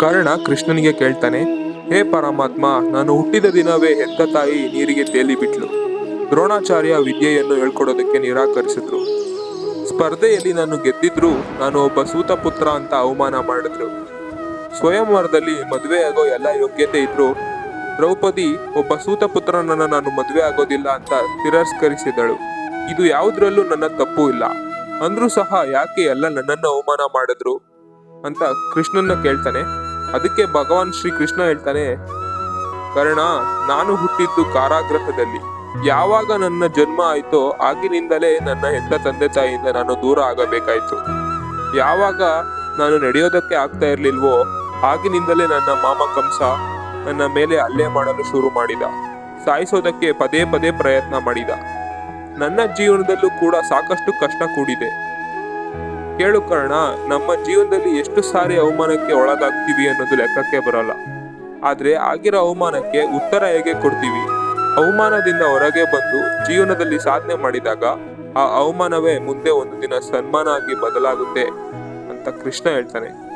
ಕರ್ಣ ಕೃಷ್ಣನಿಗೆ ಕೇಳ್ತಾನೆ, ಹೇ ಪರಮಾತ್ಮ, ನಾನು ಹುಟ್ಟಿದ ದಿನವೇ ಹೆತ್ತ ತಾಯಿ ನೀರಿಗೆ ತೇಲಿ ಬಿಟ್ಲು ದ್ರೋಣಾಚಾರ್ಯ ವಿದ್ಯೆಯನ್ನು ಹೇಳ್ಕೊಡೋದಕ್ಕೆ ನಿರಾಕರಿಸಿದ್ರು. ಸ್ಪರ್ಧೆಯಲ್ಲಿ ನಾನು ಗೆದ್ದಿದ್ರು ನಾನು ಒಬ್ಬ ಸೂತ ಪುತ್ರ ಅಂತ ಅವಮಾನ ಮಾಡಿದ್ರು. ಸ್ವಯಂವರದಲ್ಲಿ ಮದುವೆಯಾಗೋ ಎಲ್ಲ ಯೋಗ್ಯತೆ ಇದ್ರು ದ್ರೌಪದಿ ಒಬ್ಬ ಸೂತ ಪುತ್ರನನ್ನು ನಾನು ಮದುವೆ ಆಗೋದಿಲ್ಲ ಅಂತ ತಿರಸ್ಕರಿಸಿದಳು. ಇದು ಯಾವುದ್ರಲ್ಲೂ ನನ್ನ ತಪ್ಪು ಇಲ್ಲ. ಅಂದ್ರೂ ಸಹ ಯಾಕೆ ಎಲ್ಲ ನನ್ನನ್ನು ಅವಮಾನ ಮಾಡಿದ್ರು? ಅಂತ ಕೃಷ್ಣನ್ನ ಕೇಳ್ತಾನೆ. ಅದಕ್ಕೆ ಭಗವಾನ್ ಶ್ರೀ ಕೃಷ್ಣ ಹೇಳ್ತಾನೆ, ಕರ್ಣ, ನಾನು ಹುಟ್ಟಿದ್ದು ಕಾರಾಗೃಹದಲ್ಲಿ. ಯಾವಾಗ ನನ್ನ ಜನ್ಮ ಆಯ್ತೋ ಆಗಿನಿಂದಲೇ ನನ್ನ ಹೆತ್ತ ತಂದೆ ತಾಯಿಯಿಂದ ನಾನು ದೂರ ಆಗಬೇಕಾಯ್ತು. ಯಾವಾಗ ನಾನು ನಡೆಯೋದಕ್ಕೆ ಆಗ್ತಾ ಇರ್ಲಿಲ್ವೋ, ಆಗಿನಿಂದಲೇ ನನ್ನ ಮಾಮ ಕಂಸ ನನ್ನ ಮೇಲೆ ಹಲ್ಲೆ ಮಾಡಲು ಶುರು ಮಾಡಿದ. ಸಾಯಿಸೋದಕ್ಕೆ ಪದೇ ಪದೇ ಪ್ರಯತ್ನ ಮಾಡಿದ. ನನ್ನ ಜೀವನದಲ್ಲೂ ಕೂಡ ಸಾಕಷ್ಟು ಕಷ್ಟ ಕೂಡಿದೆ. ಕೇಳು ಕಾರಣ, ನಮ್ಮ ಜೀವನದಲ್ಲಿ ಎಷ್ಟು ಸಾರಿ ಅವಮಾನಕ್ಕೆ ಒಳಗಾಗ್ತೀವಿ ಅನ್ನೋದು ಲೆಕ್ಕಕ್ಕೆ ಬರಲ್ಲ. ಆದ್ರೆ ಆಗಿರೋ ಅವಮಾನಕ್ಕೆ ಉತ್ತರ ಹೇಗೆ ಕೊಡ್ತೀವಿ? ಅವಮಾನದಿಂದ ಹೊರಗೆ ಬಂದು ಜೀವನದಲ್ಲಿ ಸಾಧನೆ ಮಾಡಿದಾಗ ಆ ಅವಮಾನವೇ ಮುಂದೆ ಒಂದು ದಿನ ಸನ್ಮಾನ ಆಗಿ ಬದಲಾಗುತ್ತೆ ಅಂತ ಕೃಷ್ಣ ಹೇಳ್ತಾನೆ.